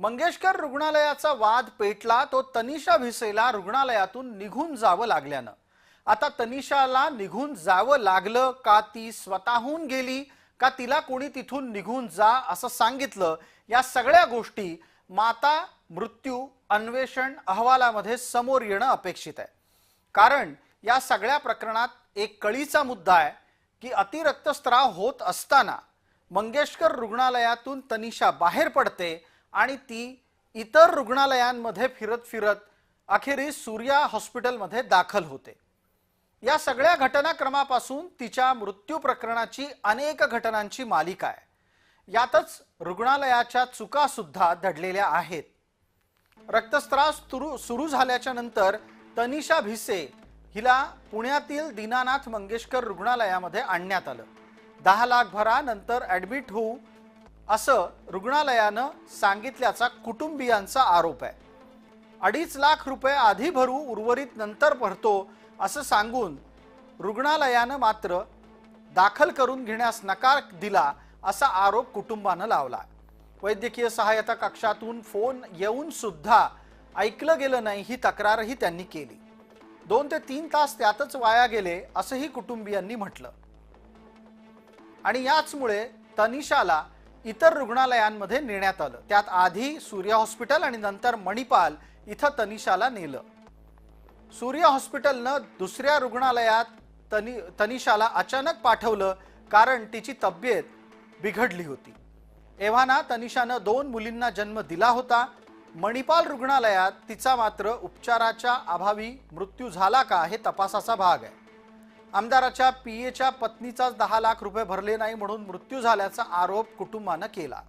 मंगेशकर रुग्णालयाचा वाद पेटला तो तनिषा भिसेला रुग्णालयातून निघून जावं लागल्यानं. आता तनिषाला निघून जावं लागलं का ती स्वतःहून गेली का तिला कोणी तिथून निघून जा असं सांगितलं या सगळ्या गोष्टी माता मृत्यू अन्वेषण अहवालामध्ये समोर येणं अपेक्षित आहे. कारण या सगळ्या प्रकरणात एक कळीचा मुद्दा आहे की अतिरक्तस्त्राव होत असताना मंगेशकर रुग्णालयातून तनिषा बाहेर पडते आणि ती इतर रुग्णालयांमध्ये फिरत फिरत अखेरीस सूर्या हॉस्पिटलमध्ये दाखल होते. या सगळ्या घटनाक्रमापासून तिच्या मृत्यू प्रकरणाची अनेक घटनांची मालिका आहे. यातच रुग्णालयाच्या चुका सुद्धा दडलेल्या आहेत. रक्तस्त्रास सुरू सुरू झाल्याच्यानंतर तनिषा भिसे हिला पुण्यातील दीनानाथ मंगेशकर रुग्णालयामध्ये आणण्यात आलं. दहा लाख भरा नंतर ऍडमिट होऊ असं रुग्णालयानं सांगितल्याचा कुटुंबियांचा आरोप आहे. अडीच लाख रुपये आधी भरू उर्वरित नंतर भरतो असं सांगून रुग्णालयानं मात्र दाखल करून घेण्यास नकार दिला असा आरोप कुटुंबानं लावला. वैद्यकीय सहायता कक्षातून फोन येऊन सुद्धा ऐकलं गेलं नाही ही तक्रारही त्यांनी केली. दोन ते तीन तास त्यातच वाया गेले असंही कुटुंबियांनी म्हटलं. आणि याचमुळे तनिषाला इतर रुग्णालयांमध्ये नेण्यात आलं. त्यात आधी सूर्या हॉस्पिटल आणि नंतर मणिपाल इथं तनिषाला नेलं. सूर्य हॉस्पिटलनं दुसऱ्या रुग्णालयात तनि तनिषाला अचानक पाठवलं कारण तिची तब्येत बिघडली होती. एव्हाना तनिषानं दोन मुलींना जन्म दिला होता. मणिपाल रुग्णालयात तिचा मात्र उपचाराच्या अभावी मृत्यू झाला का हे तपासाचा भाग आहे. आमदाराच्या पीएच्या पत्नीचाच दहा लाख रुपये भरले नाही म्हणून मृत्यू झाल्याचा आरोप कुटुंबानं केला.